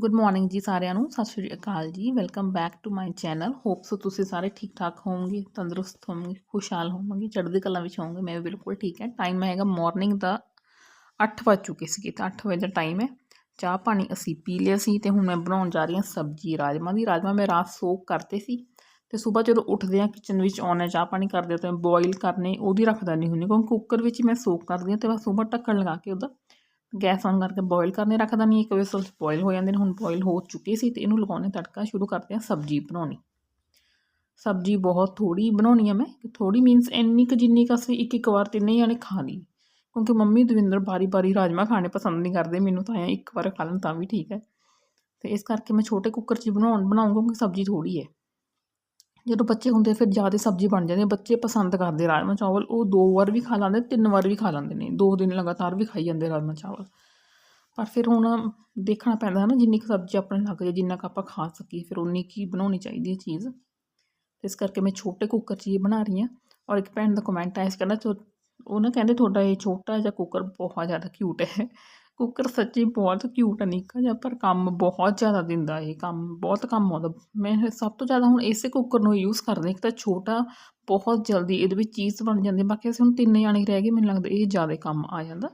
Good morning ਜੀ ਸਾਰਿਆਂ ਨੂੰ, ਸਤਿ ਸ਼੍ਰੀ ਅਕਾਲ ਜੀ welcome back to my channel hopes ਤੁਸੀਂ ਸਾਰੇ ਠੀਕ ਠਾਕ ਹੋਵੋਗੇ, ਤੰਦਰੁਸਤ ਹੋਵੋਗੇ, ਖੁਸ਼ਹਾਲ ਹੋਵੋਗੇ, ਚੜ੍ਹਦੀ ਕਲਾ ਵਿੱਚ ਹੋਵੋਗੇ, ਮੈਂ ਵੀ ਬਿਲਕੁਲ ਠੀਕ ਹੈ। ਟਾਈਮ ਹੈਗਾ ਮਾਰਨਿੰਗ ਦਾ 8 ਵੱਜ ਚੁੱਕੇ ਸੀਗੇ ਤਾਂ 8 ਵਜੇ ਦਾ ਟਾਈਮ ਹੈ। ਚਾਹ ਪਾਣੀ ਅਸੀਂ ਪੀ ਲਿਆ ਸੀ ਤੇ ਹੁਣ ਮੈਂ ਬਣਾਉਣ ਜਾ ਰਹੀ ਹਾਂ ਸਬਜ਼ੀ ਰਾਜਮਾ ਦੀ। ਰਾਜਮਾ ਮੈਂ ਰਾਤ ਸੋਕ ਕਰਤੇ ਸੀ ਤੇ ਸਵੇਰ ਜਦੋਂ ਉੱਠਦੇ ਆ ਕਿਚਨ ਵਿੱਚ ਆਉਣਾ ਚਾਹ ਪਾਣੀ ਕਰਦੇ ਤਾਂ ਬੋਇਲ ਕਰਨੇ, ਉਹਦੀ ਰੱਖਦਾ ਨਹੀਂ ਹੁੰਦੀ ਕਿਉਂਕਿ ਕੁੱਕਰ ਵਿੱਚ ਮੈਂ ਸੋਕ ਕਰਦੀ ਹਾਂ ਤੇ ਬਸ ਸਵੇਰ ਢੱਕਣ ਲਗਾ ਕੇ ਉਹਦਾ ਗੈਸ ਔਨ ਕਰਕੇ ਬੋਇਲ ਕਰਨੇ ਰੱਖਦਾ ਨਹੀਂ, ਇੱਕ ਵਿਸਲ ਬੋਇਲ ਹੋ ਜਾਂਦੇ ਨੇ, ਹੁਣ ਬੋਇਲ ਹੋ ਚੁੱਕੇ ਸੀ ਤੇ ਇਹਨੂੰ ਲਗਾਉਣੇ ਤੜਕਾ ਸ਼ੁਰੂ ਕਰਦੇ ਆ ਸਬਜ਼ੀ ਬਣਾਉਣੀ। ਸਬਜ਼ੀ ਬਹੁਤ ਥੋੜੀ ਬਣਾਉਣੀ ਆ ਮੈਂ ਥੋੜੀ ਮੀਨਸ ਇੰਨੀ ਕੁ ਜਿੰਨੀ ਕੁ ਅਸੀਂ ਇੱਕ ਇੱਕ ਵਾਰ ਤਿੰਨੇ ਜਾਣੇ ਖਾ ਲਈ ਕਿਉਂਕਿ ਮੰਮੀ ਦਵਿੰਦਰ ਬਾਰੀ ਬਾਰੀ ਰਾਜਮਾ ਖਾਣੇ ਪਸੰਦ ਨਹੀਂ ਕਰਦੇ, ਮੈਨੂੰ ਤਾਂ ਐਂ ਇੱਕ ਵਾਰ ਖਾ ਲੈਣ ਤਾਂ ਵੀ ਠੀਕ ਹੈ। ਤੇ ਇਸ ਕਰਕੇ ਮੈਂ ਛੋਟੇ ਕੁੱਕਰ 'ਚ ਬਣਾਉਣ, ਬਣਾਉਂਗਾ ਕਿਉਂਕਿ ਸਬਜ਼ੀ ਥੋੜੀ ਹੈ। ਜਦੋਂ ਬੱਚੇ ਹੁੰਦੇ ਫਿਰ ਜ਼ਿਆਦਾ ਸਬਜ਼ੀ ਬਣ ਜਾਂਦੀ ਹੈ ਬੱਚੇ ਪਸੰਦ ਕਰਦੇ ਰਾਜਮਾ ਚਾਵਲ। ਉਹ ਦੋ ਵਾਰ ਵੀ ਖਾ ਲੈਂਦੇ, ਤਿੰਨ ਵਾਰ ਵੀ ਖਾ ਲੈਂਦੇ ਨੇ। ਦੋ ਦਿਨ ਲਗਾਤਾਰ ਵੀ ਖਾਈ ਜਾਂਦੇ ਰਾਜਮਾ ਚਾਵਲ। ਪਰ ਫਿਰ ਹੁਣ ਦੇਖਣਾ ਪੈਂਦਾ ਹੈ ਨਾ, ਜਿੰਨੀ ਕੁ ਸਬਜ਼ੀ ਆਪਣੇ ਲੱਗ ਜਾਏ, ਜਿੰਨਾ ਕੁ ਆਪਾਂ ਖਾ ਸਕੀਏ, ਫਿਰ ਉਨੀ ਕੀ ਬਣਾਉਣੀ ਚਾਹੀਦੀ ਹੈ ਚੀਜ਼। ਇਸ ਕਰਕੇ ਮੈਂ ਛੋਟੇ ਕੁੱਕਰ 'ਚ ਹੀ ਬਣਾ ਰਹੀ ਹਾਂ। ਔਰ ਇੱਕ ਭੈਣ ਦਾ ਕਮੈਂਟ ਆਇਆ ਸੀ, ਕਹਿੰਦਾ ਚੋ ਉਹ ਨਾ ਕਹਿੰਦੇ ਤੁਹਾਡਾ ਇਹ ਛੋਟਾ ਜਿਹਾ ਕੁੱਕਰ ਬਹੁਤ ਜ਼ਿਆਦਾ ਕਿਊਟ ਹੈ। ਕੁੱਕਰ ਸੱਚੀ ਬਹੁਤ ਕਿਊਟ ਹੈ ਨਿੱਕਾ ਜਿਹਾ, ਪਰ ਕੰਮ ਬਹੁਤ ਜ਼ਿਆਦਾ ਦਿੰਦਾ ਇਹ ਕੰਮ, ਬਹੁਤ ਕੰਮ ਆਉਂਦਾ। ਮੈਂ ਸਭ ਤੋਂ ਜ਼ਿਆਦਾ ਹੁਣ ਇਸੇ ਕੁੱਕਰ ਨੂੰ ਯੂਜ਼ ਕਰਦੀ ਇੱਕ ਤਾਂ ਛੋਟਾ, ਬਹੁਤ ਜਲਦੀ ਇਹਦੇ ਵਿੱਚ ਚੀਜ਼ ਬਣ ਜਾਂਦੀ ਬਾਕੀ ਅਸੀਂ ਹੁਣ ਤਿੰਨ ਜਾਣੇ ਰਹਿ ਗਏ, ਮੈਨੂੰ ਲੱਗਦਾ ਇਹ ਜ਼ਿਆਦਾ ਕੰਮ ਆ ਜਾਂਦਾ।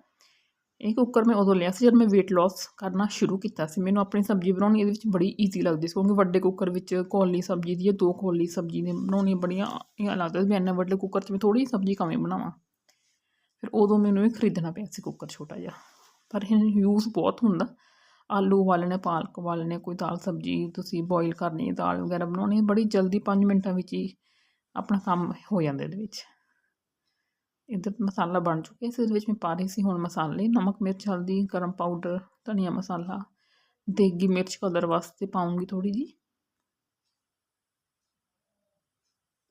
ਇਹ ਕੁੱਕਰ ਮੈਂ ਉਦੋਂ ਲਿਆ ਸੀ ਜਦ ਮੈਂ weight loss ਕਰਨਾ ਸ਼ੁਰੂ ਕੀਤਾ ਸੀ। ਮੈਨੂੰ ਆਪਣੀ ਸਬਜ਼ੀ ਬਣਾਉਣੀ ਇਹਦੇ ਵਿੱਚ ਬੜੀ ਈਜ਼ੀ ਲੱਗਦੀ ਸੀ, ਕਿਉਂਕਿ ਵੱਡੇ ਕੁੱਕਰ ਵਿੱਚ ਕੋਲੀ ਸਬਜ਼ੀ ਦੀ ਜਾਂ ਦੋ ਕੌਲੀ ਸਬਜ਼ੀ ਨੇ ਬਣਾਉਣੀ ਬੜੀਆਂ ਇਹ ਲੱਗਦਾ ਸੀ ਵੀ ਇੰਨਾ ਵੱਡੇ ਕੁੱਕਰ 'ਚ ਮੈਂ ਥੋੜੀ ਸਬਜ਼ੀ ਕਵੇਂ ਬਣਾਵਾਂ। ਫਿਰ ਉਦੋਂ ਮੈਨੂੰ ਇਹ ਖਰੀਦਣਾ ਪਿਆ ਸੀ ਕੁੱਕਰ ਛੋਟਾ ਜਿਹਾ। ਪਰ ਇਹ ਯੂਜ਼ ਬਹੁਤ ਹੁੰਦਾ। ਆਲੂ ਉਬਾਲਣੇ, ਪਾਲਕ ਉਬਾਲਣੇ, ਕੋਈ ਦਾਲ ਸਬਜ਼ੀ ਤੁਸੀਂ ਬੋਇਲ ਕਰਨੀ, ਦਾਲ ਵਗੈਰਾ ਬਣਾਉਣੀ, ਬੜੀ ਜਲਦੀ 5 ਮਿੰਟਾਂ ਵਿੱਚ ਹੀ ਆਪਣਾ ਕੰਮ ਹੋ ਜਾਂਦਾ ਇਹਦੇ ਵਿੱਚ। ਇੱਧਰ ਮਸਾਲਾ ਬਣ ਚੁੱਕਿਆ। ਸੀ ਇਹਦੇ ਵਿੱਚ ਮੈਂ ਪਾ ਰਹੀ ਸੀ ਹੁਣ ਮਸਾਲੇ, ਨਮਕ, ਮਿਰਚ, ਹਲਦੀ, ਗਰਮ ਪਾਊਡਰ ਧਨੀਆ ਮਸਾਲਾ ਦੇਗੀ ਮਿਰਚ ਕਲਰ ਵਾਸਤੇ ਪਾਉਂਗੀ ਥੋੜੀ ਜੀ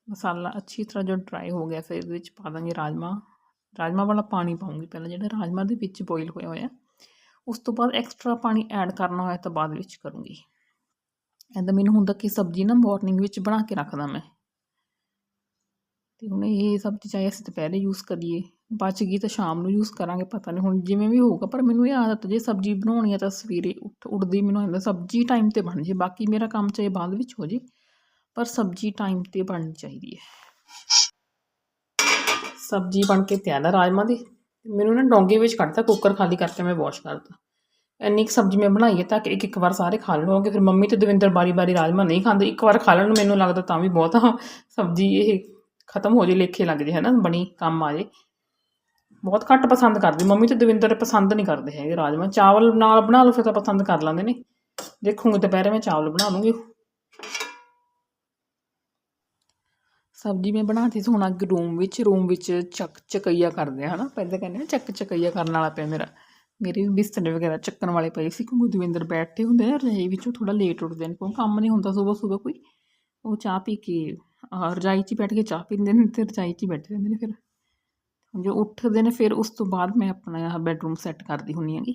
ਮਸਾਲਾ ਅੱਛੀ ਤਰ੍ਹਾਂ ਜੋ ਡਰਾਈ ਹੋ ਗਿਆ ਫਿਰ ਇਹਦੇ ਵਿੱਚ ਪਾ ਦਾਂਗੇ ਰਾਜਮਾ ਰਾਜਮਾਂਹ ਵਾਲਾ ਪਾਣੀ ਪਾਉਂਗੀ ਪਹਿਲਾਂ, ਜਿਹੜਾ ਰਾਜਮਾਂਹ ਦੇ ਵਿੱਚ ਬੋਇਲ ਹੋਇਆ ਹੋਇਆ ਉਸ ਤੋਂ ਬਾਅਦ ਐਕਸਟਰਾ ਪਾਣੀ ਐਡ ਕਰਨਾ ਹੋਇਆ ਤਾਂ ਬਾਅਦ ਵਿੱਚ ਕਰੂੰਗੀ। ਐਦਾਂ ਮੈਨੂੰ ਹੁੰਦਾ ਕਿ ਸਬਜ਼ੀ ਨਾ ਮਾਰਨਿੰਗ ਵਿੱਚ ਬਣਾ ਕੇ ਰੱਖਦਾ ਮੈਂ। ਤੇ ਹੁਣ ਇਹ ਸਬਜ਼ੀ ਚਾਹੇ ਅਸੀਂ ਦੁਪਹਿਰੇ ਯੂਜ਼ ਕਰੀਏ, ਬਚ ਗਈ ਤਾਂ ਸ਼ਾਮ ਨੂੰ ਯੂਜ਼ ਕਰਾਂਗੇ, ਪਤਾ ਨਹੀਂ ਹੁਣ ਜਿਵੇਂ ਵੀ ਹੋਊਗਾ, ਪਰ ਮੈਨੂੰ ਇਹ ਆਦਤ ਜੇ ਸਬਜ਼ੀ ਬਣਾਉਣੀ ਹੈ ਤਾਂ ਸਵੇਰੇ ਉੱਠ, ਉੱਠਦੀ ਮੈਨੂੰ ਹੁੰਦਾ ਸਬਜ਼ੀ ਟਾਈਮ ਤੇ ਬਣ ਜੇ, ਬਾਕੀ ਮੇਰਾ ਕੰਮ ਚਾਹੇ ਬਾਅਦ ਵਿੱਚ ਹੋ ਜੇ, ਪਰ ਸਬਜ਼ੀ ਟਾਈਮ ਤੇ ਬਣਨੀ ਚਾਹੀਦੀ ਹੈ। ਸਬਜ਼ੀ ਬਣ ਕੇ ਤਿਆਰ ਹੈ ਰਾਜਮਾ ਦੀ ਮੈਨੂੰ ਨਾ ਡੋਂਗੇ ਵਿੱਚ ਕੱਢਤਾ, ਕੁੱਕਰ ਖਾਲੀ ਕਰਕੇ ਮੈਂ ਵਾਸ਼ ਕਰਤਾ ਇੰਨੀ ਕੁ ਸਬਜ਼ੀ ਮੈਂ ਬਣਾਈ ਹੈ ਤਾਂ ਕਿ ਇੱਕ ਇੱਕ ਵਾਰ ਸਾਰੇ ਖਾ ਲਣਗੇ ਫਿਰ ਮੰਮੀ ਤੇ ਦਵਿੰਦਰ ਬਾਰੀ ਬਾਰੀ ਰਾਜਮਾ ਨਹੀਂ ਖਾਂਦੇ, ਇੱਕ ਵਾਰ ਖਾ ਲੈਣ ਮੈਨੂੰ ਲੱਗਦਾ ਤਾਂ ਵੀ ਬਹੁਤ ਆ, ਸਬਜ਼ੀ ਇਹ ਖਤਮ ਹੋ ਜੇ, ਲੇਖੇ ਲੱਗ ਜੇ ਹੈ ਨਾ ਬਣੀ ਕੰਮ ਆ ਜੇ। ਬਹੁਤ ਘੱਟ ਪਸੰਦ ਕਰਦੇ, ਮੰਮੀ ਤੇ ਦਵਿੰਦਰ ਪਸੰਦ ਨਹੀਂ ਕਰਦੇ ਹੈਗੇ ਰਾਜਮਾ ਚਾਵਲ ਨਾਲ ਬਣਾ ਲਓ, ਫਿਰ ਤਾਂ ਪਸੰਦ ਕਰ ਲੈਂਦੇ ਨੇ। ਦੇਖੂੰਗੀ ਦੁਪਹਿਰੇ ਮੈਂ ਚਾਵਲ ਬਣਾ ਲੂੰਗੀ। ਸਬਜ਼ੀ ਮੈਂ ਬਣਾਤੀ ਸੀ, ਹੁਣ ਅੱਗੇ ਰੂਮ ਵਿੱਚ ਰੂਮ ਵਿੱਚ ਚੱਕ ਚਕਈਆ ਕਰਦੇ ਆ, ਹਨਾ? ਪਹਿਲਾਂ ਕਹਿੰਦੇ ਨਾ ਚੱਕ ਚਕਈਆ ਕਰਨ ਵਾਲਾ ਪਿਆ ਮੇਰਾ। ਮੇਰੇ ਵੀ ਬਿਸਤਰੇ ਵਗੈਰਾ ਚੱਕਣ ਵਾਲੇ ਪਏ ਸੀ, ਕਿਉਂਕਿ ਦਵਿੰਦਰ ਬੈਠੇ ਹੁੰਦੇ ਆ ਰਜਾਈ ਵਿੱਚੋਂ ਥੋੜਾ ਲੇਟ ਉੱਠਦੇ ਨੇ ਕਿਉਂਕਿ ਕੰਮ ਨਹੀਂ ਹੁੰਦਾ ਸਵੇਰ ਸਵੇਰ ਕੋਈ। ਉਹ ਚਾਹ ਪੀ ਕੇ ਰਜਾਈ 'ਚ ਬੈਠ ਕੇ ਚਾਹ ਪੀਂਦੇ ਨੇ, ਤੇ ਰਜਾਈ 'ਚ ਬੈਠੇ ਰਹਿੰਦੇ ਨੇ ਫਿਰ। ਜੋ ਉੱਠਦੇ ਨੇ, ਫਿਰ ਉਸ ਤੋਂ ਬਾਅਦ ਮੈਂ ਆਪਣਾ ਬੈਡਰੂਮ ਸੈੱਟ ਕਰਦੀ ਹੁੰਨੀ ਹੈਗੀ।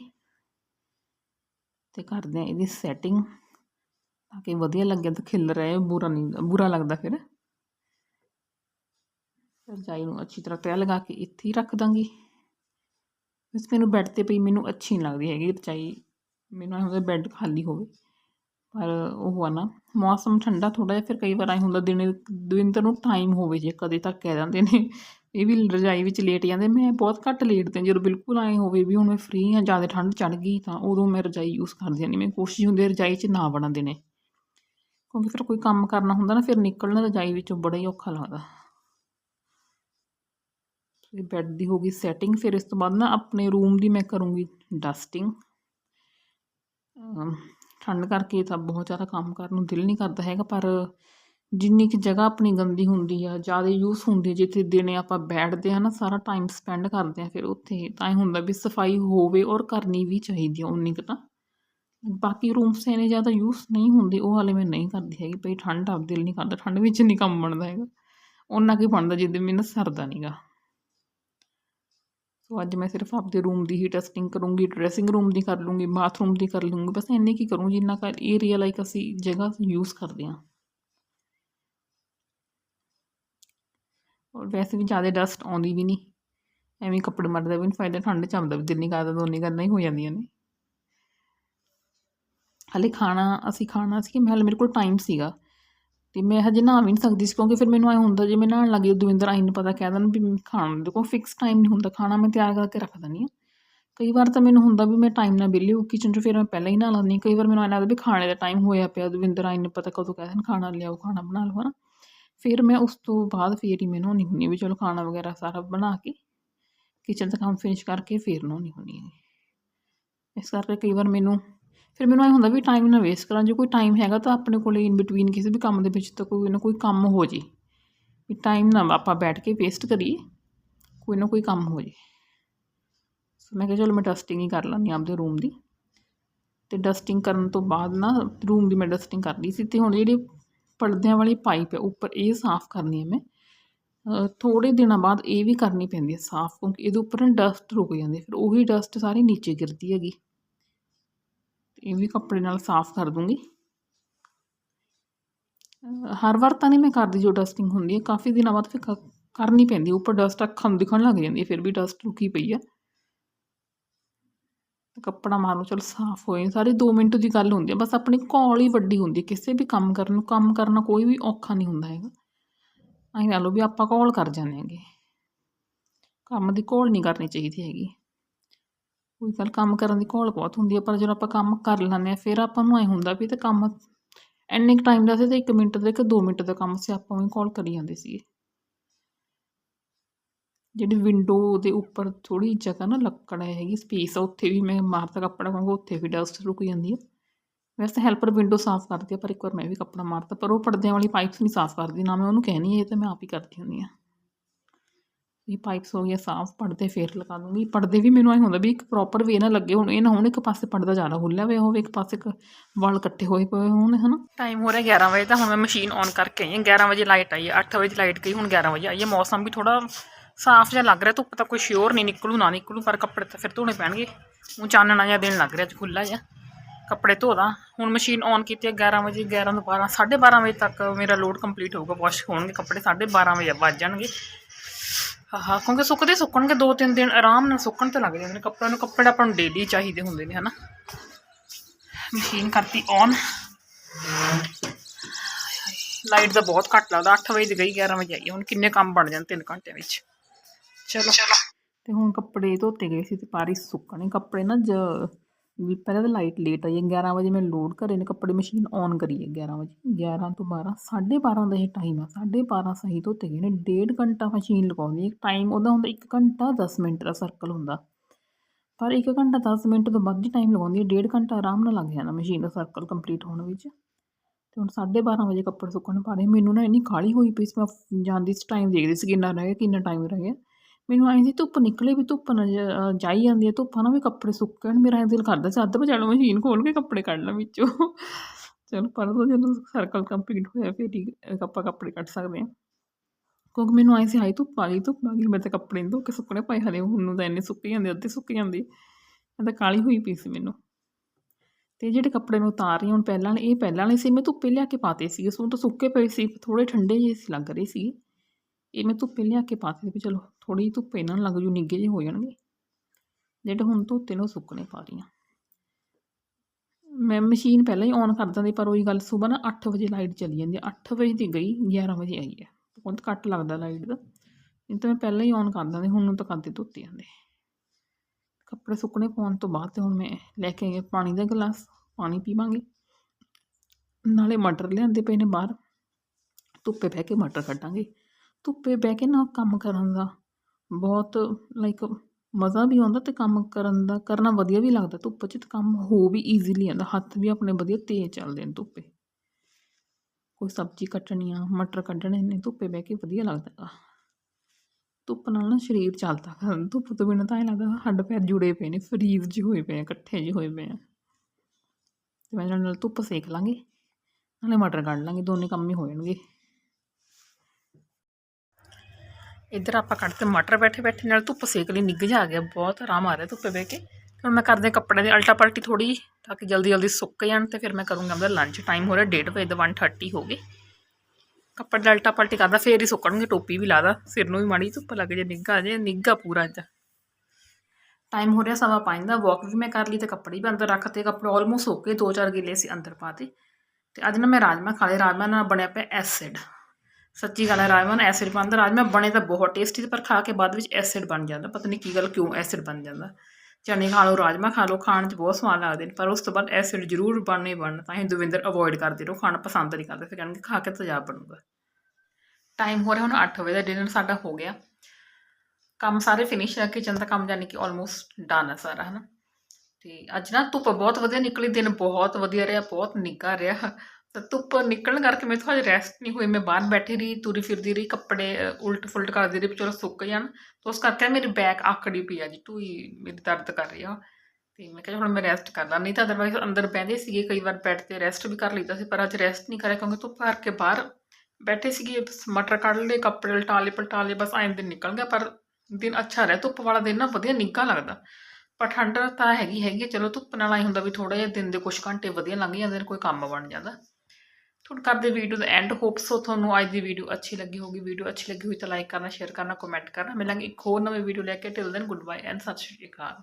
ਤੇ ਕਰਦੇ ਆ ਇਹਦੀ ਸੈਟਿੰਗ ਤਾਂ ਕਿ ਵਧੀਆ ਲੱਗੇ, ਤਾਂ ਖਿਲ ਰਹੇ, ਬੁਰਾ ਨਹੀਂ, ਬੁਰਾ ਲੱਗਦਾ ਫਿਰ। ਰਜਾਈ ਨੂੰ ਅੱਛੀ ਤਰ੍ਹਾਂ ਤੈਅ ਲਗਾ ਕੇ ਇੱਥੇ ਹੀ ਰੱਖ ਦਾਂਗੀ। ਬਸ ਮੈਨੂੰ ਬੈੱਡ 'ਤੇ ਪਈ ਮੈਨੂੰ ਅੱਛੀ ਨਹੀਂ ਲੱਗਦੀ ਹੈਗੀ ਰਜਾਈ ਮੈਨੂੰ ਐਂ ਹੁੰਦਾ ਬੈੱਡ ਖਾਲੀ ਹੋਵੇ। ਪਰ ਉਹ ਆ ਨਾ, ਮੌਸਮ ਠੰਡਾ ਥੋੜਾ ਜਿਹਾ, ਫਿਰ ਕਈ ਵਾਰ ਐਂ ਹੁੰਦਾ ਦਿਨੇ ਦਵਿੰਦਰ ਨੂੰ ਟਾਈਮ ਹੋਵੇ ਜੇ ਕਦੇ ਤੱਕ ਕਹਿ ਜਾਂਦੇ ਨੇ। ਇਹ ਵੀ ਰਜਾਈ ਵਿੱਚ ਲੇਟ ਜਾਂਦੇ, ਮੈਂ ਬਹੁਤ ਘੱਟ ਲੇਟਦੇ ਜਦੋਂ ਬਿਲਕੁਲ ਐਂ ਹੋਵੇ ਵੀ ਹੁਣ ਮੈਂ ਫ੍ਰੀ ਹਾਂ, ਜ਼ਿਆਦਾ ਠੰਡ ਚੜ ਗਈ ਤਾਂ ਉਦੋਂ ਮੈਂ ਰਜਾਈ ਯੂਜ਼ ਕਰਦੀ ਨਹੀਂ ਮੈਂ ਕੋਸ਼ਿਸ਼ ਹੁੰਦੀ ਰਜਾਈ 'ਚ ਨਾ ਬਣਾਉਂਦੇ ਨੇ ਕਿਉਂਕਿ ਫਿਰ ਕੋਈ ਕੰਮ ਕਰਨਾ ਹੁੰਦਾ ਨਾ, ਫਿਰ ਨਿਕਲਣਾ ਰਜਾਈ ਵਿੱਚੋਂ ਬੜਾ ਹੀ ਔਖਾ ਲੱਗਦਾ। ਇਹ ਬੈੱਡ ਦੀ ਹੋ ਗਈ ਸੈਟਿੰਗ ਫਿਰ ਇਸ ਤੋਂ ਬਾਅਦ ਨਾ ਆਪਣੇ ਰੂਮ ਦੀ ਮੈਂ ਕਰੂੰਗੀ ਡਸਟਿੰਗ ਠੰਡ ਕਰਕੇ ਤਾਂ ਬਹੁਤ ਜ਼ਿਆਦਾ ਕੰਮ ਕਰਨ ਨੂੰ ਦਿਲ ਨਹੀਂ ਕਰਦਾ ਹੈਗਾ, ਪਰ ਜਿੰਨੀ ਕਿ ਜਗ੍ਹਾ ਆਪਣੀ ਗੰਦੀ ਹੁੰਦੀ ਆ, ਜ਼ਿਆਦਾ ਯੂਜ਼ ਹੁੰਦੀ ਜਿੱਥੇ ਦਿਨੇ ਆਪਾਂ ਬੈਠਦੇ ਹਾਂ ਨਾ, ਸਾਰਾ ਟਾਈਮ ਸਪੈਂਡ ਕਰਦੇ ਆ, ਫਿਰ ਉੱਥੇ ਤਾਂ ਇਹ ਹੁੰਦਾ ਵੀ ਸਫ਼ਾਈ ਹੋਵੇ ਔਰ ਕਰਨੀ ਵੀ ਚਾਹੀਦੀ ਆ ਉਨੀ ਕੁ ਤਾਂ। ਬਾਕੀ ਰੂਮਸ ਇਹਨੇ ਜ਼ਿਆਦਾ ਯੂਜ਼ ਨਹੀਂ ਹੁੰਦੇ, ਉਹ ਹਾਲੇ ਮੈਂ ਨਹੀਂ ਕਰਦੀ ਹੈਗੀ, ਭਈ ਠੰਡ ਆਪ ਦਿਲ ਨਹੀਂ ਕਰਦਾ, ਠੰਡ ਵਿੱਚ ਨਹੀਂ ਕੰਮ ਬਣਦਾ ਹੈਗਾ। ਉਹਨਾਂ ਕੀ ਬਣਦਾ, ਜਿੱਦੇ ਮੈਨੂੰ ਸਰਦਾ ਨਹੀਂਗਾ ਸੋ ਅੱਜ ਮੈਂ ਸਿਰਫ ਆਪਦੇ ਰੂਮ ਦੀ ਹੀ ਟੈਸਟਿੰਗ ਕਰੂੰਗੀ ਡਰੈਸਿੰਗ ਰੂਮ ਦੀ ਕਰ ਲੂੰਗੀ ਬਾਥਰੂਮ ਦੀ ਕਰ ਲੂੰਗੀ, ਬਸ ਇੰਨੇ ਕੀ ਕਰੂੰ ਜਿੰਨਾ ਕਰ, ਇਹ ਰੀਅਲ ਲਾਈਕ ਅਸੀਂ ਜਗ੍ਹਾ ਯੂਜ਼ ਕਰਦੇ ਹਾਂ। ਔਰ ਵੈਸੇ ਵੀ ਜ਼ਿਆਦਾ ਡਸਟ ਆਉਂਦੀ ਵੀ ਨਹੀਂ। ਐਵੇਂ ਕੱਪੜੇ ਮਰਦਾ ਵੀ ਨਹੀਂ ਫਾਇਦਾ ਠੰਡ ਚ ਆਉਂਦਾ ਵੀ ਦਿਲ ਨਹੀਂ ਕਰਦਾ ਦੋਨੇ ਗੱਲਾਂ ਹੀ ਹੋ ਜਾਂਦੀਆਂ ਨੇ। ਹਾਲੇ ਖਾਣਾ, ਅਸੀਂ ਖਾਣਾ ਸੀ ਕਿ ਮੈਂ ਹਾਲੇ ਮੇਰੇ ਕੋਲ ਟਾਈਮ ਸੀਗਾ। ਅਤੇ ਮੈਂ ਹਜੇ ਨਹਾ ਵੀ ਨਹੀਂ ਸਕਦੀ ਸੀ ਕਿਉਂਕਿ ਫਿਰ ਮੈਨੂੰ ਐਂ ਹੁੰਦਾ ਜੇ ਮੈਂ ਨਹਾਉਣ ਲੱਗ ਗਈ ਦਵਿੰਦਰ ਆਈ ਨੂੰ ਪਤਾ, ਕਹਿ ਦੇਣ ਵੀ ਖਾਣਾ ਦੇਖੋ ਫਿਕਸ ਟਾਈਮ ਨਹੀਂ ਹੁੰਦਾ, ਖਾਣਾ ਮੈਂ ਤਿਆਰ ਕਰਕੇ ਰੱਖ ਦਿੰਦੀ ਹਾਂ। ਕਈ ਵਾਰ ਤਾਂ ਮੈਨੂੰ ਹੁੰਦਾ ਵੀ ਮੈਂ ਟਾਈਮ ਨਾਲ ਵਿਹਲੀ ਹੋ ਕਿਚਨ 'ਚ ਫਿਰ ਮੈਂ ਪਹਿਲਾਂ ਹੀ ਨਹਾ ਲੈਂਦੀ ਹਾਂ, ਕਈ ਵਾਰ ਮੈਨੂੰ ਐਂ ਲੱਗਦਾ ਵੀ ਖਾਣੇ ਦਾ ਟਾਈਮ ਹੋਇਆ ਪਿਆ, ਦਵਿੰਦਰ ਆਈ ਨੂੰ ਪਤਾ, ਕਦੋਂ ਕਹਿ ਦੇਣ ਖਾਣਾ ਲਿਆਓ, ਖਾਣਾ ਬਣਾ ਲਓ ਹੈ ਨਾ ਫਿਰ ਮੈਂ ਉਸ ਤੋਂ ਬਾਅਦ ਫਿਰ ਹੀ ਮੈਂ ਨਹਾਉਣੀ ਹੁੰਦੀ ਹਾਂ ਵੀ ਚਲੋ ਖਾਣਾ ਵਗੈਰਾ ਸਾਰਾ ਬਣਾ ਕੇ ਕਿਚਨ ਦਾ ਕੰਮ ਫਿਨਿਸ਼ ਕਰਕੇ ਫਿਰ ਨਹਾਉਣੀ ਹੁੰਦੀ ਹਾਂ। ਇਸ ਕਰਕੇ ਕਈ ਵਾਰ ਮੈਨੂੰ ਫਿਰ ਮੈਨੂੰ ਐਂ ਹੁੰਦਾ ਵੀ ਟਾਈਮ ਨਾ ਵੇਸਟ ਕਰਾਂ, ਜੇ ਕੋਈ ਟਾਈਮ ਹੈਗਾ ਤਾਂ ਆਪਣੇ ਕੋਲ ਇਨ ਬਿਟਵੀਨ ਕਿਸੇ ਵੀ ਕੰਮ ਦੇ ਵਿੱਚ ਤਾਂ ਕੋਈ ਨਾ ਕੋਈ ਕੰਮ ਹੋ ਜੇ। ਵੀ ਟਾਈਮ ਨਾ ਆਪਾਂ ਬੈਠ ਕੇ ਵੇਸਟ ਕਰੀਏ, ਕੋਈ ਨਾ ਕੋਈ ਕੰਮ ਹੋ ਜੇ। ਸੋ ਮੈਂ ਕਿਹਾ ਚਲੋ ਮੈਂ ਡਸਟਿੰਗ ਹੀ ਕਰ ਲੈਂਦੀ ਹਾਂ ਆਪਦੇ ਰੂਮ ਦੀ। ਅਤੇ ਡਸਟਿੰਗ ਕਰਨ ਤੋਂ ਬਾਅਦ ਨਾ ਰੂਮ ਦੀ ਮੈਂ ਡਸਟਿੰਗ ਕਰਦੀ ਸੀ ਅਤੇ ਹੁਣ ਜਿਹੜੀ ਪਰਦਿਆਂ ਵਾਲੀ ਪਾਈਪ ਹੈ, ਉੱਪਰ ਇਹ ਸਾਫ਼ ਕਰਨੀ ਹੈ ਮੈਂ। ਥੋੜ੍ਹੇ ਦਿਨਾਂ ਬਾਅਦ ਇਹ ਵੀ ਕਰਨੀ ਪੈਂਦੀ ਹੈ ਸਾਫ਼, ਕਿਉਂਕਿ ਇਹਦੇ ਉੱਪਰ ਨਾ ਡਸਟ ਰੁਕ ਜਾਂਦੀ ਫਿਰ ਉਹੀ ਡਸਟ ਸਾਰੀ ਨੀਚੇ ਗਿਰਦੀ ਹੈਗੀ। ਇਹ ਵੀ ਕੱਪੜੇ ਨਾਲ ਸਾਫ਼ ਕਰ ਦੂੰਗੀ। ਹਰ ਵਾਰ ਤਾਂ ਨਹੀਂ ਮੈਂ ਕਰਦੀ ਜੋ ਡਸਟਿੰਗ ਹੁੰਦੀ ਹੈ। ਕਾਫੀ ਦਿਨਾਂ ਬਾਅਦ ਫਿਰ ਕ- ਕਰਨੀ ਪੈਂਦੀ ਉੱਪਰ ਡਸਟ ਅੱਖਾਂ ਨੂੰ ਦਿਖਣ ਲੱਗ ਜਾਂਦੀ ਹੈ। ਫਿਰ ਵੀ ਡਸਟ ਰੁਕੀ ਪਈ ਆ ਕੱਪੜਾ ਮਾਰੋ, ਚਲੋ ਸਾਫ਼ ਹੋਏ ਸਾਰੇ 2 ਮਿੰਟ ਦੀ ਗੱਲ ਹੁੰਦੀ ਹੈ। ਬਸ ਆਪਣੀ ਘੋਲ ਹੀ ਵੱਡੀ ਹੁੰਦੀ ਕਿਸੇ ਵੀ ਕੰਮ ਕਰਨ ਨੂੰ, ਕੰਮ ਕਰਨਾ ਕੋਈ ਵੀ ਔਖਾ ਨਹੀਂ ਹੁੰਦਾ ਹੈਗਾ। ਐਂ ਲਾ ਲਓ ਵੀ ਆਪਾਂ ਘੋਲ ਕਰ ਜਾਂਦੇ ਹੈਗੇ। ਕੰਮ ਦੀ ਘੋਲ ਨਹੀਂ ਕਰਨੀ ਚਾਹੀਦੀ ਹੈਗੀ। ਕੋਈ ਗੱਲ ਕੰਮ ਕਰਨ ਦੀ ਘੋਲ ਬਹੁਤ ਹੁੰਦੀ ਹੈ ਪਰ ਜਦੋਂ ਆਪਾਂ ਕੰਮ ਕਰ ਲੈਂਦੇ ਹਾਂ ਫਿਰ ਆਪਾਂ ਨੂੰ ਐਂ ਹੁੰਦਾ ਵੀ ਇਹ ਤਾਂ ਕੰਮ ਇੰਨੇ ਕੁ ਟਾਈਮ ਦਾ ਸੀ ਤੇ 1 ਮਿੰਟ ਦਾ ਕਿ 2 ਮਿੰਟ ਦਾ ਕੰਮ ਸੀ, ਆਪਾਂ ਉਹੀ ਘੋਲ ਕਰੀ ਜਾਂਦੇ ਸੀਗੇ। ਜਿਹੜੀ ਵਿੰਡੋ ਦੇ ਉੱਪਰ ਥੋੜੀ ਜਗ੍ਹਾ ਨਾ ਲੱਕੜ ਹੈਗੀ ਸਪੇਸ ਆ, ਉੱਥੇ ਵੀ ਮੈਂ ਮਾਰਤਾ ਕੱਪੜਾ ਕਿਉਂਕਿ ਉੱਥੇ ਵੀ ਡਸਟ ਰੁਕ ਜਾਂਦੀ ਹੈ ਵੈਸੇ ਹੈਲਪਰ ਵਿੰਡੋ ਸਾਫ਼ ਕਰਦੀ ਆ, ਪਰ ਇੱਕ ਵਾਰ ਮੈਂ ਵੀ ਕੱਪੜਾ ਮਾਰਤਾ ਪਰ ਉਹ ਪਰਦਿਆਂ ਵਾਲੀ ਪਾਈਪਸ ਨਹੀਂ ਸਾਫ਼ ਕਰਦੀ, ਨਾ ਮੈਂ ਉਹਨੂੰ ਕਹਿਣੀ, ਇਹ ਤਾਂ ਮੈਂ ਆਪ ਹੀ ਕਰਦੀ ਹੁੰਦੀ ਆ। ਇਹ ਪਾਈਪਸ ਹੋ ਗਈਆਂ ਸਾਫ਼ ਪਰਦੇ ਫੇਰ ਲਗਾ ਦੂੰਗੀ। ਪਰਦੇ ਵੀ ਮੈਨੂੰ ਐਂ ਹੁੰਦਾ ਵੀ ਇੱਕ ਪ੍ਰੋਪਰ ਵੇ ਨਾ ਲੱਗੇ ਹੋਣ, ਇਹ ਨਾ ਹੁਣ ਇੱਕ ਪਾਸੇ ਪਰਦਾ ਜ਼ਿਆਦਾ ਖੁੱਲਿਆ ਹੋਇਆ ਹੋਵੇ, ਇੱਕ ਪਾਸੇ ਇੱਕ ਵਾਲ ਇਕੱਠੇ ਹੋਏ ਪਏ ਹੋਣ, ਹਨਾ? ਟਾਈਮ ਹੋ ਰਿਹਾ 11 ਵਜੇ ਤਾਂ ਹੁਣ ਮੈਂ ਮਸ਼ੀਨ ਔਨ ਕਰਕੇ ਆਈ ਹਾਂ। 11 ਵਜੇ ਲਾਈਟ ਆਈ ਹੈ 8 ਵਜੇ ਲਾਈਟ ਗਈ, ਹੁਣ 11 ਵਜੇ ਆਈ ਹੈ ਮੌਸਮ ਵੀ ਥੋੜਾ ਸਾਫ਼ ਜਿਹਾ ਲੱਗ ਰਿਹਾ, ਧੁੱਪ ਤਾਂ ਕੋਈ ਸ਼ਿਓਰ ਨਹੀਂ ਨਿਕਲੂ, ਨਾ ਨਿਕਲੂ, ਪਰ ਕੱਪੜੇ ਤਾਂ ਫਿਰ ਧੋਣੇ ਪੈਣਗੇ। ਉਹ ਚਾਨਣਾ ਜਿਹਾ ਦਿਨ ਲੱਗ ਰਿਹਾ ਅੱਜ ਖੁੱਲਾ ਜਿਹਾ। ਕੱਪੜੇ ਧੋਦਾ ਹੁਣ ਮਸ਼ੀਨ ਔਨ ਕੀਤੀ ਹੈ 11 ਵਜੇ 11 ਤੋਂ 12 12:30 ਵਜੇ ਤੱਕ ਮੇਰਾ ਲੋਡ ਕੰਪਲੀਟ ਹੋਊਗਾ ਵਾਸ਼ ਹੋਣਗੇ ਕੱਪੜੇ 12:30 ਵਜੇ ਵੱਜ ਜਾਣਗੇ। ਹਾਂ ਕਿਉਂਕਿ ਸੁੱਕਦੇ ਸੁੱਕਣਗੇ ਦੋ ਤਿੰਨ ਦਿਨ ਆਰਾਮ ਨਾਲ ਸੁੱਕਣ ਤੇ ਲੱਗ ਜਾਂਦੇ ਨੇ। ਕੱਪੜਿਆਂ ਨੂੰ ਕੱਪੜੇ ਆਪਾਂ ਨੂੰ ਡੇਲੀ ਚਾਹੀਦੇ ਹੁੰਦੇ ਨੇ ਹਨਾ? ਮਸ਼ੀਨ ਕਰਤੀ ਔਨ ਲਾਈਟ ਦਾ ਬਹੁਤ ਘੱਟ ਲੱਗਦਾ 8 ਵਜੇ ਦੀ ਗਈ 11 ਵਜੇ ਆਈ। ਹੁਣ ਕਿੰਨੇ ਕੰਮ ਬਣ ਜਾਣ 3 ਘੰਟਿਆਂ ਵਿੱਚ। ਚਲੋ। ਤੇ ਹੁਣ ਕੱਪੜੇ ਧੋਤੇ ਗਏ ਸੀ ਤੇ ਪਾਰੀ ਸੁੱਕਣੇ ਕੱਪੜੇ ਨਾ ਜ ਪਹਿਲਾਂ ਤਾਂ ਲਾਈਟ ਲੇਟ ਆਈ ਹੈ 11 ਵਜੇ ਮੈਂ ਲੋਡ ਘਰੇ ਨੇ ਕੱਪੜੇ ਮਸ਼ੀਨ ਔਨ ਕਰੀ ਹੈ 11 ਵਜੇ 11 ਤੋਂ 12 12:30 ਦਾ ਇਹ ਟਾਈਮ ਆ 12:30 ਸਹੀ ਧੋਤੇ ਗਏ ਨੇ, ਡੇਢ ਘੰਟਾ ਮਸ਼ੀਨ ਲਗਾਉਂਦੀ ਹੈ ਟਾਈਮ ਉਹਦਾ ਹੁੰਦਾ 1 ਘੰਟਾ 10 ਮਿੰਟ ਦਾ ਸਰਕਲ ਹੁੰਦਾ। ਪਰ 1 ਘੰਟਾ 10 ਮਿੰਟ ਤੋਂ ਵੱਧ ਹੀ ਟਾਈਮ ਲਗਾਉਂਦੀ ਹੈ ਡੇਢ ਘੰਟਾ ਆਰਾਮ ਨਾਲ ਲੱਗ ਜਾਣਾ ਮਸ਼ੀਨ ਦਾ ਸਰਕਲ ਕੰਪਲੀਟ ਹੋਣ ਵਿੱਚ। ਤੇ ਹੁਣ 12:30 ਵਜੇ ਕੱਪੜੇ ਸੁੱਕਣ ਪਾ ਰਹੇ, ਮੈਨੂੰ ਨਾ ਇੰਨੀ ਖਾਲੀ ਹੋਈ ਪਈ ਸੀ, ਮੈਂ ਜਾਂਦੀ ਸੀ ਟਾਈਮ ਦੇਖਦੀ ਸੀ ਕਿੰਨਾ ਰਹਿ ਗਿਆ, ਕਿੰਨਾ ਟਾਈਮ ਰਹਿ ਗਿਆ। ਮੈਨੂੰ ਐਂ ਸੀ ਧੁੱਪ ਨਿਕਲੇ ਵੀ ਧੁੱਪ ਨਾ ਜ- ਜਾਈ ਜਾਂਦੀ ਹੈ, ਧੁੱਪ ਨਾਲ ਵੀ ਕੱਪੜੇ ਸੁੱਕਣ ਮੇਰਾ ਐਂ ਦਿਲ ਕਰਦਾ ਸੀ ਅੱਧ ਬਚਾਲੋ ਮਸ਼ੀਨ ਖੋਲ ਕੇ ਕੱਪੜੇ ਕੱਢ ਲਾਂ ਵਿੱਚੋਂ। ਚਲੋ ਪਰ ਉਹ ਜਦੋਂ ਸਰਕਲ ਕੰਪਲੀਟ ਹੋਇਆ, ਫਿਰ ਹੀ ਆਪਾਂ ਕੱਪੜੇ ਕੱਢ ਸਕਦੇ ਹਾਂ। ਕਿਉਂਕਿ ਮੈਨੂੰ ਐਂ ਸੀ ਹਾਈ ਧੁੱਪ ਆ ਗਈ, ਧੁੱਪ ਆ ਗਈ, ਮੈਂ ਤਾਂ ਕੱਪੜੇ ਨਹੀਂ ਧੋ ਕੇ ਸੁੱਕਣੇ ਪਏ, ਹਲੇ ਹੁਣ ਨੂੰ ਤਾਂ ਇੰਨੇ ਸੁੱਕ ਜਾਂਦੇ, ਅੱਧੇ ਸੁੱਕ ਜਾਂਦੇ। ਮੈਂ ਤਾਂ ਕਾਲੀ ਹੋਈ ਪਈ ਸੀ ਮੈਨੂੰ। ਤੇ ਜਿਹੜੇ ਕੱਪੜੇ ਮੈਂ ਉਤਾਰ ਰਹੀ ਹਾਂ, ਹੁਣ ਪਹਿਲਾਂ ਵਾਲੇ, ਇਹ ਪਹਿਲਾਂ ਵਾਲੇ ਸੀ, ਮੈਂ ਧੁੱਪੇ ਲਿਆ ਕੇ ਪਾਤੇ ਸੀਗੇ, ਸੂਟ ਸੁੱਕੇ ਪਏ ਸੀ ਥੋੜੇ ਠੰਡੇ ਜਿਹੇ ਸੀ, ਲੱਗ ਰਹੇ ਸੀ। ਇਹ ਮੈਂ ਧੁੱਪੇ ਲਿਆ ਕੇ ਪਾਤੇ ਸੀ ਵੀ ਚਲੋ ਥੋੜੀ ਧੁੱਪ ਇਹਨਾਂ ਨੂੰ ਲੱਗ ਜੂ, ਨਿੱਘੇ ਜਿਹੇ ਹੋ ਜਾਣਗੇ। ਜਿਹੜੇ ਹੁਣ ਧੋਤੇ ਨੇ ਉਹ ਸੁੱਕਣੇ ਪਾ ਰਹੀ ਹਾਂ ਮੈਂ ਮਸ਼ੀਨ ਪਹਿਲਾਂ ਹੀ ਔਨ ਕਰ ਦਿੰਦੀ, ਪਰ ਉਹੀ ਗੱਲ ਸਵੇਰ ਨਾ 8 ਵਜੇ ਲਾਈਟ ਚਲੀ ਜਾਂਦੀ ਹੈ। 8 ਵਜੇ ਦੀ ਗਈ 11 ਵਜੇ ਆਈ ਹੈ। ਬਹੁਤ ਘੱਟ ਲੱਗਦਾ ਲਾਈਟ ਦਾ। ਨਹੀਂ ਤਾਂ ਮੈਂ ਪਹਿਲਾਂ ਹੀ ਔਨ ਕਰ ਦਿੰਦੀ, ਹੁਣ ਨੂੰ ਤਾਂ ਕਰਦੇ ਧੋਤੇ ਜਾਂਦੇ। ਕੱਪੜੇ ਸੁੱਕਣੇ ਪਾਉਣ ਤੋਂ ਬਾਅਦ ਤੇ ਹੁਣ ਮੈਂ ਲੈ ਕੇ ਆਈ ਪਾਣੀ ਦਾ ਗਲਾਸ, ਪਾਣੀ ਪੀਵਾਂਗੇ। ਨਾਲੇ ਮਟਰ ਲਿਆਂਦੇ ਪਏ ਨੇ ਬਾਹਰ। ਧੁੱਪੇ ਬਹਿ ਕੇ ਮਟਰ ਕੱਢਾਂਗੇ। ਧੁੱਪੇ ਬਹਿ ਕੇ ਨਾ ਕੰਮ ਕਰਨ ਦਾ ਬਹੁਤ ਲਾਈਕ ਮਜ਼ਾ ਵੀ ਆਉਂਦਾ ਤੇ ਕੰਮ ਕਰਨ ਦਾ, ਕਰਨਾ ਵਧੀਆ ਵੀ ਲੱਗਦਾ, ਧੁੱਪ 'ਚ ਤੇ ਕੰਮ ਹੋ ਵੀ ਈਜ਼ੀਲੀ ਆਉਂਦਾ, ਹੱਥ ਵੀ ਆਪਣੇ ਵਧੀਆ ਤੇਜ਼ ਚੱਲਦੇ ਨੇ ਧੁੱਪੇ। ਕੋਈ ਸਬਜ਼ੀ ਕੱਟਣੀ ਆ, ਮਟਰ ਕੱਢਣੇ ਨੇ, ਧੁੱਪੇ ਬਹਿ ਕੇ ਵਧੀਆ ਲੱਗਦਾ ਗਾ। ਧੁੱਪ ਨਾਲ ਨਾ ਸਰੀਰ ਚੱਲਦਾ ਗਾ। ਧੁੱਪ ਤੋਂ ਬਿਨਾਂ ਤਾਂ ਐਂ ਲੱਗਦਾ ਹੱਡ ਪੈਰ ਜੁੜੇ ਪਏ ਨੇ ਫਰੀਜ਼ ਜਿਹੇ ਹੋਏ ਪਏ ਆ, ਇਕੱਠੇ ਜਿਹੇ ਹੋਏ ਪਏ ਆ। ਤੇ ਮੈਂ ਨਾਲ ਨਾਲ ਧੁੱਪ ਸੇਕ ਲਾਂਗੇ, ਨਾਲੇ ਮਟਰ ਕੱਢ ਲਾਂਗੇ, ਦੋਨੇ ਕੰਮ ਹੀ ਹੋ ਜਾਣਗੇ। ਇੱਧਰ ਆਪਾਂ ਕੱਢਤੇ ਮਟਰ ਬੈਠੇ ਬੈਠੇ ਨਾਲ, ਧੁੱਪ ਸੇਕ ਲਈ ਨਿੱਘ ਜਾ ਗਿਆ, ਬਹੁਤ ਆਰਾਮ ਆ ਰਿਹਾ ਧੁੱਪੇ ਬਹਿ ਕੇ। ਹੁਣ ਮੈਂ ਕਰਦੇ ਕੱਪੜੇ ਦੀ ਅਲਟਾ ਪਲਟੀ ਥੋੜੀ ਤਾਂ ਕਿ ਜਲਦੀ ਜਲਦੀ ਸੁੱਕ ਜਾਣ ਤੇ ਫਿਰ ਮੈਂ ਕਰੂੰਗਾ ਆਪਦਾ ਲੰਚ ਟਾਈਮ ਹੋ ਰਿਹਾ 1:30 ਵਜੇ ਦਾ 1:30 ਹੋ ਗਏ। ਕੱਪੜੇ ਦਾ ਅਲਟਾ ਪਲਟੀ ਕਰਦਾ, ਫੇਰ ਹੀ ਸੁੱਕਣਗੇ, ਟੋਪੀ ਵੀ ਲਾਦਾ ਸਿਰ ਨੂੰ ਵੀ ਮਾੜੀ ਧੁੱਪ ਲੱਗ ਜੇ, ਨਿੱਘਾ ਜੇ, ਨਿੱਘਾ ਪੂਰਾ ਅੱਜ। ਟਾਈਮ ਹੋ ਰਿਹਾ ਸਵਾ ਪੰਜ ਦਾ ਵਾਕ ਵੀ ਮੈਂ ਕਰ ਲਈ ਤੇ ਕੱਪੜੇ ਵੀ ਅੰਦਰ ਰੱਖਤੇ ਕੱਪੜੇ ਆਲਮੋਸਟ ਹੋ ਗਏ, ਦੋ ਚਾਰ ਗਿੱਲੇ ਸੀ ਅੰਦਰ ਪਾਤੇ ਤੇ। ਅੱਜ ਨਾ ਮੈਂ ਰਾਜਮਾ ਖਾ ਲਏ ਰਾਜਮਾ ਨਾਲ ਬਣਿਆ ਪਿਆ ਐਸਿਡ ਸੱਚੀ ਗੱਲ ਹੈ ਰਾਜਮਾ ਨਾਲ ਐਸਿਡ ਬਣਦਾ, ਰਾਜਮਾ ਬਣੇ ਤਾਂ ਬਹੁਤ ਟੇਸਟੀ ਪਰ ਖਾ ਕੇ ਬਾਅਦ ਵਿੱਚ ਐਸਿਡ ਬਣ ਜਾਂਦਾ, ਪਤਾ ਨਹੀਂ ਕੀ ਗੱਲ ਕਿਉਂ ਐਸਿਡ ਬਣ ਜਾਂਦਾ। ਚਨੇ ਖਾ ਲਓ, ਰਾਜਮਾ ਖਾ ਲਓ, ਖਾਣ 'ਚ ਬਹੁਤ ਸਵਾਦ ਲੱਗਦੇ ਨੇ, ਪਰ ਉਸ ਤੋਂ ਬਾਅਦ ਐਸਿਡ ਜ਼ਰੂਰ ਬਣਨੇ ਬਣਨ, ਤਾਂ ਹੀ ਦਵਿੰਦਰ ਅਵੋਇਡ ਕਰਦੇ ਰਹੋ, ਖਾਣਾ ਪਸੰਦ ਨਹੀਂ ਕਰਦੇ, ਫਿਰ ਕਹਿਣਗੇ ਖਾ ਕੇ ਤਜਾਬ ਬਣੂਗਾ। ਟਾਈਮ ਹੋ ਰਿਹਾ ਹੁਣ 8 ਵਜੇ ਦਾ ਡਿਨਰ ਸਾਡਾ ਹੋ ਗਿਆ। ਕੰਮ ਸਾਰੇ ਫਿਨਿਸ਼ ਹੈ ਕਿਚਨ ਦਾ ਕੰਮ ਜਾਨੀ ਕਿ ਆਲਮੋਸਟ ਡਨ ਹੈ ਸਾਰਾ, ਹਨਾ। ਤੇ ਅੱਜ ਨਾ ਧੁੱਪ ਬਹੁਤ ਵਧੀਆ ਨਿਕਲੀ, ਦਿਨ ਬਹੁਤ ਵਧੀਆ ਰਿਹਾ, ਬਹੁਤ ਨਿੱਘਾ ਰਿਹਾ। ਤਾਂ ਧੁੱਪ ਨਿਕਲਣ ਕਰਕੇ ਮੇਰੇ ਤੋਂ ਅੱਜ ਰੈਸਟ ਨਹੀਂ ਹੋਈ। ਮੈਂ ਬਾਹਰ ਬੈਠੀ ਰਹੀ ਤੁਰੀ ਫਿਰਦੀ ਰਹੀ ਕੱਪੜੇ ਉਲਟ ਫੁਲਟ ਕਰਦੀ ਰਹੀ ਵੀ ਚਲੋ ਸੁੱਕ ਜਾਣ। ਤਾਂ ਉਸ ਕਰਕੇ ਮੇਰੀ ਬੈਕ ਆਕੜੀ ਪਈ ਆ ਜੀ ਟੂਈ ਮੇਰੀ ਦਰਦ ਕਰ ਰਹੀ ਆ। ਤੇ ਮੈਂ ਕਿਹਾ ਹੁਣ ਮੈਂ ਰੈਸਟ ਕਰਦਾ। ਨਹੀਂ ਤਾਂ ਅਦਰਵਾਈਜ਼ ਅੰਦਰ ਬਹਿੰਦੇ ਸੀਗੇ ਕਈ ਵਾਰ ਬੈੱਡ ਤੇ ਰੈਸਟ ਵੀ ਕਰ ਲਈਦਾ ਸੀ ਪਰ ਅੱਜ ਰੈਸਟ ਨਹੀਂ ਕਰਿਆ ਕਿਉਂਕਿ ਧੁੱਪ ਕਰਕੇ ਬਾਹਰ ਬੈਠੇ ਸੀਗੇ। ਬਸ ਮਟਰ ਕੱਢ ਲਏ ਕੱਪੜੇ ਉਲਟਾ ਲਏ ਪਲਟਾ ਲਏ ਬਸ ਐਂ ਦਿਨ ਨਿਕਲ ਗਿਆ। ਪਰ ਦਿਨ ਅੱਛਾ ਰਿਹਾ ਧੁੱਪ ਵਾਲਾ ਦਿਨ ਨਾ ਵਧੀਆ ਨਿੱਘਾ ਲੱਗਦਾ। ਪਰ ਠੰਡ ਤਾਂ ਹੈਗੀ ਹੈਗੀ ਹੈ, ਚਲੋ ਧੁੱਪ ਨਾਲ ਆਈ ਹੁੰਦਾ ਵੀ ਥੋੜਾ ਜਿਹਾ ਦਿਨ ਦੇ ਕੁਝ ਘੰਟੇ ਵਧੀਆ ਲੰਘ ਜਾਂਦੇ ਨੇ ਕੋਈ ਕੰਮ ਬਣ ਜਾਂਦਾ। ਹੁਣ ਕਰਦੇ ਵੀਡੀਓ ਦਾ ਐਂਡ ਹੋਪਸ ਹੋ ਤੁਹਾਨੂੰ ਅੱਜ ਦੀ ਵੀਡੀਓ ਅੱਛੀ ਲੱਗੀ ਹੋਗੀ ਵੀਡੀਓ ਅੱਛੀ ਲੱਗੀ ਹੋਈ ਤਾਂ ਲਾਈਕ ਕਰਨਾ ਸ਼ੇਅਰ ਕਰਨਾ ਕਮੈਂਟ ਕਰਨਾ। ਮਿਲਾਂਗੇ ਇੱਕ ਹੋਰ ਨਵੀਂ ਵੀਡੀਓ ਲੈ ਕੇ। Till then good bye and ਸਤਿ ਸ਼੍ਰੀ ਅਕਾਲ।